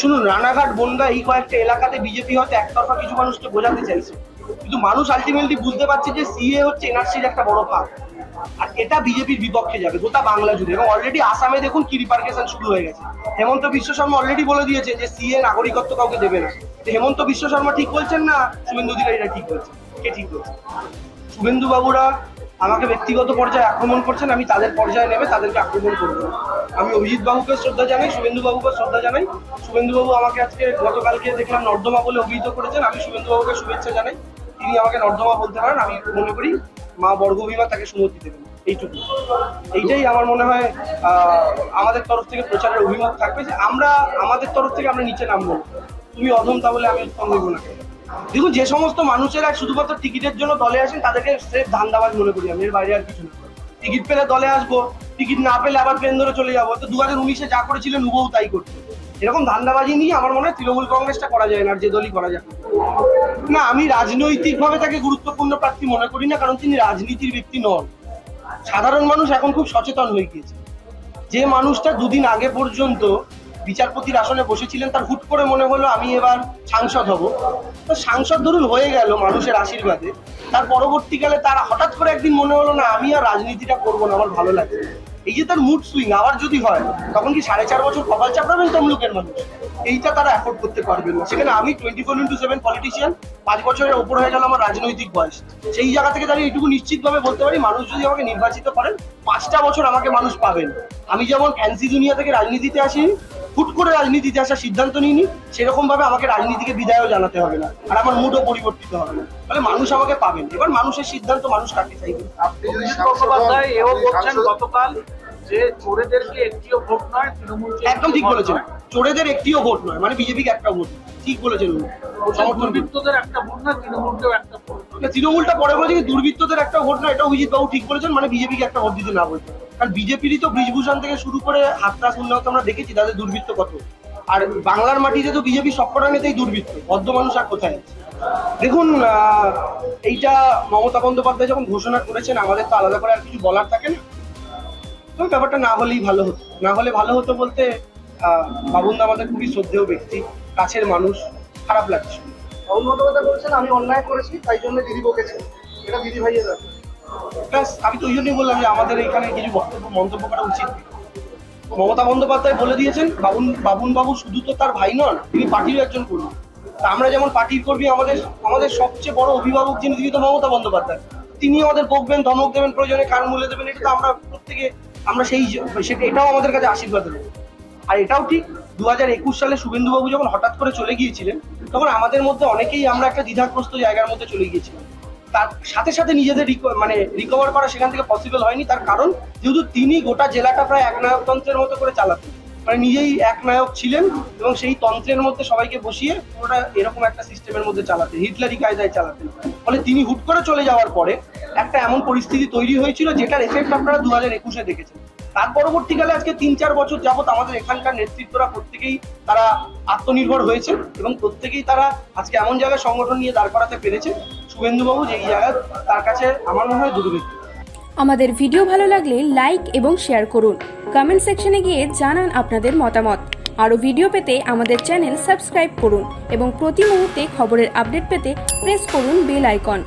শুনুন, রানাঘাট, বনগা, এই কয়েকটা এলাকাতে বিজেপি হয়তো একতরফা কিছু মানুষকে বোঝাতে চাইছে। কিন্তু মানুষ আলটিমেটলি বুঝতে পারছে যে সিএ হচ্ছে এনআরসির একটা বড় ভাগ আর এটা বিজেপির বিপক্ষে যাবে, গোটা বাংলা জুড়ে। এবং অলরেডি আসামে দেখুন কি রিপার্কেশন শুরু হয়ে গেছে। হেমন্ত বিশ্ব শর্মা অলরেডি বলে দিয়েছে যে সিএ নাগরিকত্ব কাউকে দেবে না। হেমন্ত বিশ্ব শর্মা ঠিক বলছেন না? শুভেন্দু অধিকারীরা ঠিক বলছেন। কে ঠিক বলছে শুভেন্দু বাবুরা আমাকে ব্যক্তিগত পর্যায়ে আক্রমণ করছেন, আমি তাদের পর্যায়ে নেবে তাদেরকে আক্রমণ করব। আমি অভিজিৎ বাবুকে শ্রদ্ধা জানাই, শুভেন্দু বাবুকে শ্রদ্ধা জানাই। শুভেন্দু বাবু আমাকে আজকে গতকালকে দেখলাম নর্দমা বলে অভিহিত করেছেন, আমি শুভেন্দু বাবুকে শুভেচ্ছা জানাই। তিনি আমাকে নর্দমা বলতে পারেন, আমি মনে করি মা বর্গভীমা তাকে সুমতি দেবেন। এইটুকু এইটাই আমার মনে হয় আমাদের তরফ থেকে প্রচারের অভিমত থাকবে যে আমরা, আমাদের তরফ থেকে আমরা নিচে নামবো। তুমি অধম তাহলে আমি উত্তম দেবো না। দেখুন, যে সমস্ত মানুষেরা শুধুমাত্র টিকিটের জন্য দলে আসেন, তাদেরকে স্রেফ ধান্দাবাজ মনে করি আমি, এর বাইরে আর কিছু না। টিকিট পেলে দলে আসব, টিকিট না পেলে আবার ট্রেন ধরে চলে যাব। তো দু হাজার উনিশে যা করেছিলেন, হুবহু তাই করতে এরকম ধান্দাবাজি নিয়ে আমার মনে হয় তৃণমূল কংগ্রেসটা করা যায় না আর যে দলই করা যায়। না, আমি রাজনৈতিকভাবে তাকে গুরুত্বপূর্ণ প্রার্থী মনে করি না, কারণ তিনি রাজনীতির ব্যক্তি নন। সাধারণ মানুষ এখন খুব সচেতন হয়ে গিয়েছে। যে মানুষটা দুদিন আগে পর্যন্ত বিচারপতির আসনে বসেছিলেন, তার হুট করে মনে হলো আমি এবার সাংসদ হব। তো সাংসদ ধরুন হয়ে গেল মানুষের আশীর্বাদে। তার পরবর্তীকালে তার হঠাৎ করে একদিন মনে হলো, না, আমি আর রাজনীতিটা করব না, আমার ভালো লাগে এই যে তার মুড সুইং আবার যদি হয়, তখন কি সাড়ে চার বছর কপাল চাপড়াবেন তমলুকের মানুষ? এইটা তারা অ্যাফোর্ড করতে পারবেন না। সেখানে আমি twenty four into seven politician পাঁচ বছরের ওপর হয়ে গেল আমার রাজনৈতিক বয়স। সেই জায়গা থেকে দাঁড়িয়ে এইটুকু নিশ্চিতভাবে বলতে পারি, মানুষ যদি আমাকে নির্বাচিত করেন, পাঁচটা বছর আমাকে মানুষ পাবেন। আমি যেমন ফ্যান্সি দুনিয়া থেকে রাজনীতিতে আসি হুট করে রাজনীতিতে আসার সিদ্ধান্ত নিইনি সেরকম ভাবে আমাকে রাজনীতিকে বিদায়ও জানাতে হবে না। আর আমার মুডও পরিবর্তিত হবে না। তাহলে মানুষ আমাকে পাবেন এবার মানুষের সিদ্ধান্ত মানুষ কাকে চাইবে? এও বলছেন গতকাল যে চোরেদেরকে একটিও ভোট নয় তৃণমূল একদম ঠিক বলেছেন। চোরেদের একটিও ভোট নয়। মানে বিজেপিকে একটা ভোট ঠিক বলেছেন উনি। দুর্বৃত্তদের একটা ভোট না তৃণমূলকেও একটা ভোট না, তৃণমূলটা পরে বলেছে দুর্বৃত্তদের একটা ভোট না এটা অভিজিৎ বাবু ঠিক বলেছেন। মানে বিজেপিকে একটা ভোট দিতে না বলছে কারণ বিজেপিরই তো ব্রিজভূষণ থেকে শুরু করে হাতটা উন্নত আমরা দেখেছি, তাদের দুর্বৃত্ত কত। আর বাংলার মাটিতে তো বিজেপি সবকটা নেতাই দুর্বৃত্ত বদ্ধ মানুষ আর কোথায় দেখুন এইটা মমতা বন্দ্যোপাধ্যায় যখন ঘোষণা করেছেন, আমাদের তো আলাদা করে আর কিছু বলার থাকে না। তো ব্যাপারটা না হলেই ভালো হতো। না হলে ভালো হতো বলতে বাবুন্দা আমাদের খুবই শ্রদ্ধেয় ব্যক্তি, কাছের মানুষ, খারাপ লাগছে। রাহুল বন্দ্যোপাধ্যায় বলছেন, আমি অন্যায় করেছি, তাই জন্য দিদি বকেছে এটা দিদি ভাইয়ের ব্যাপার। প্লাস আমি তো ওই জন্যই বললাম যে আমাদের এখানে কিছু বক্তব্য, মন্তব্য করা উচিত। মমতা বন্দ্যোপাধ্যায় বলে দিয়েছেন, বাবুন বাবুন বাবু শুধু তো তার ভাই নন, তিনি পার্টিরও একজন কর্মী। তা আমরা যেমন পার্টির কর্মী, আমাদের আমাদের সবচেয়ে বড় অভিভাবক যিনি, তিনি তো মমতা বন্দ্যোপাধ্যায়। তিনি আমাদের বকবেন ধমক দেবেন, প্রয়োজনে কার মুলে দেবেন, এটা তো আমরা প্রত্যেকে, আমরা সেই, সেটা, এটাও আমাদের কাছে আশীর্বাদ দেবো আর এটাও ঠিক দু হাজার একুশ সালে শুভেন্দুবাবু যখন হঠাৎ করে চলে গিয়েছিলেন, তখন আমাদের মধ্যে অনেকেই আমরা একটা দ্বিধাগ্রস্ত জায়গার মধ্যে চলে গিয়েছিলাম। তার সাথে সাথে নিজেদের মানে রিকভার করা সেখান থেকে পসিবল হয়নি। তার কারণ যেহেতু তিনি গোটা জেলাটা প্রায় এক নায়কতন্ত্রের মতো করে চালাতেন। মানে নিজেই এক নায়ক ছিলেন এবং সেই তন্ত্রের মধ্যে সবাইকে বসিয়ে ওটা এরকম একটা সিস্টেমের মধ্যে চালাতেন হিটলারি কায়দায় চালাতেন। ফলে তিনি হুট করে চলে যাওয়ার পরে একটা এমন পরিস্থিতি তৈরি হয়েছিল যেটার এফেক্ট আপনারা দু হাজার একুশে দেখেছেন। তার পরবর্তীকালে আজকে তিন চার বছর যাবত আমাদের এখানকার নেতৃত্বরা প্রত্যেকেই তারা আত্মনির্ভর হয়েছে এবং প্রত্যেকেই তারা আজকে এমন জায়গায় সংগঠন নিয়ে দাঁড় করাতে পেরেছে শুভেন্দুবাবু যে এই জায়গায় তার কাছে আমার মনে হয় দুর্বৃত্ত আমাদের ভিডিও ভালো লাগলে লাইক এবং শেয়ার করুন। কমেন্ট সেকশনে গিয়ে জানান আপনাদের মতামত। আরও ভিডিও পেতে আমাদের চ্যানেল সাবস্ক্রাইব করুন এবং প্রতি মুহূর্তে খবরের আপডেট পেতে প্রেস করুন বেল আইকন